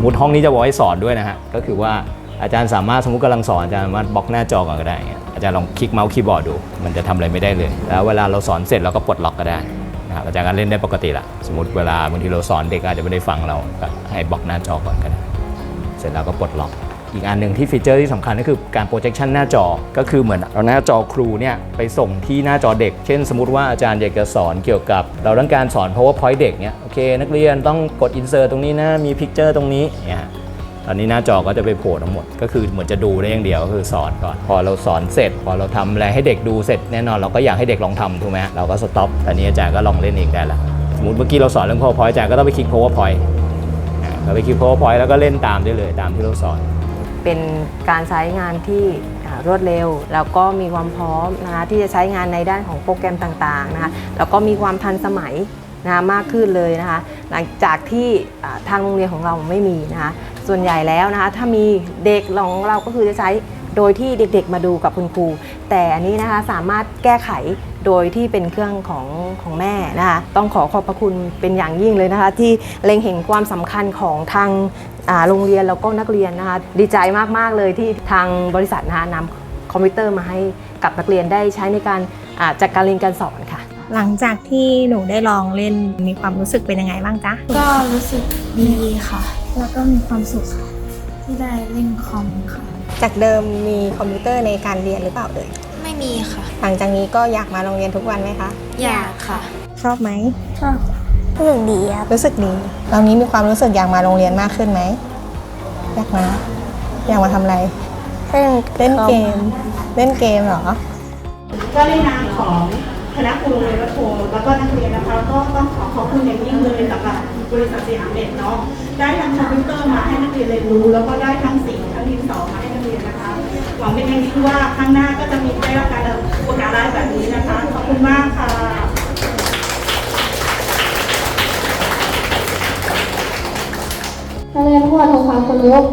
มมติห้องนี้จะไว้สอนด้วยนะฮะก็คือว่าอาจารย์สามารถสมมติกำลังสอนอาจารย์สามารถบล็อกหน้าจอก่อนก็ได้อาจารย์ลองคลิกเมาส์คีย์บอร์ดดู มันจะทำอะไรไม่ได้เลย แล้วเวลาเราสอนเสร็จเราก็ปลดล็อกก็ได้นะครับอาจารย์ก็เล่นได้ปกติละสมมติเวลาบางทีเราสอนเด็กอาจจะไม่ได้ฟังเราก็ให้บล็อกหน้าจอก่อนก็ได้เสร็จแล้วก็ปลดล็อก อีกอันหนึ่งที่ฟีเจอร์ที่สำคัญก็คือการ projection หน้าจอ ก็คือเหมือนเอาหน้าจอครูเนี่ยไปส่งที่หน้าจอเด็ก เช่นสมมติว่าอาจารย์อยากจะสอนเกี่ยวกับ เราต้องการสอน powerpoint เด็กเนี่ยโอเค นักเรียนต้องกด insert ตรงนี้นะมี picture ตรงนี้เนี่ยตอนนี้หน้าจอก็จะไปโผล่ทั้งหมด ก็คือเหมือนจะดูได้อย่างเดียวก็คือสอนก่อน พอเราสอนเสร็จ พอเราทำอะไรให้เด็กดูเสร็จแน่นอนเราก็อยากให้เด็กลองทำถูกไหมเราก็สต็อปตอนนี้อาจารย์ก็ลองเล่นเองได้ละสมมติเมื่อกี้เราสอนเรื่อง powerpoint อาจารย์ก็ต้องไปคลิก powerpoint เราไปคลิก powerpoint แล้วก็เล่นตามได้เลยตามที่เราสอน เป็นการใช้งานที่รวดเร็ว แล้วก็มีความพร้อมนะคะที่จะใช้งานในด้านของโปรแกรมต่างๆนะคะแล้วก็มีความทันสมัยนะะมากขึ้นเลยนะคะ หลังจากที่ทางโรงเรียนของเราไม่มีนะคะส่วนใหญ่แล้วนะคะถ้ามีเด็กของเราก็คือจะใช้ โดยที่เด็กๆมาดูกับคุณครู แต่อันนี้นะคะสามารถแก้ไขโดยที่เป็นเครื่องของของแม่นะคะต้องขอขอบพระคุณเป็นอย่างยิ่งเลยนะคะ ที่เล็งเห็นความสำคัญของทางอ่าโรงเรียนแล้วก็นักเรียนนะคะดีใจมากๆเลยที่ทางบริษัทนะคะนำคอมพิวเตอร์มาให้กับนักเรียนได้ใช้ในการอ่าจัดการเรียนการสอนค่ะ หลังจากที่หนูได้ลองเล่นมีความรู้สึกเป็นยังไงบ้างจ๊ะก็รู้สึกดีค่ะ แล้วก็มีความสุขค่ะ ที่ได้เล่นคอมค่ะ จากเดิมมีคอมพิวเตอร์ในการเรียนหรือเปล่าเอ่ยไม่มีค่ะ หลังจากนี้ก็อยากมาโรงเรียนทุกวันไหมคะ อยากค่ะ ชอบไหมชอบรู้สึกดีครับรู้สึกดีตอนนี้มีความรู้สึกอยากมาโรงเรียนมากขึ้นไหมอยากมาอยากมาทำอะไรเล่นเล่นเกมเล่นเกมเหรอก็ในนามของคณะครูโรงเรียนวัดโพแล้วก็นักเรียนนะคะก็ต้องขอขอบคุณอย่างยิ่งเลยสำหรับบริษัทสยามเด็กเนาะได้ทำคอ มพิวเตอร์มาให้นักเรียนเรียนรู้ แล้วก็ได้ทั้งสีทั้งดินสอมาให้นักเรียนนะคะ หวังเป็นอย่างยิ่งว่าข้างหน้าก็จะมีได้รับการอุปการะแบบนี้นะคะ ขอบคุณมากค่ะนักเรียนทุกคนทำความเคารพ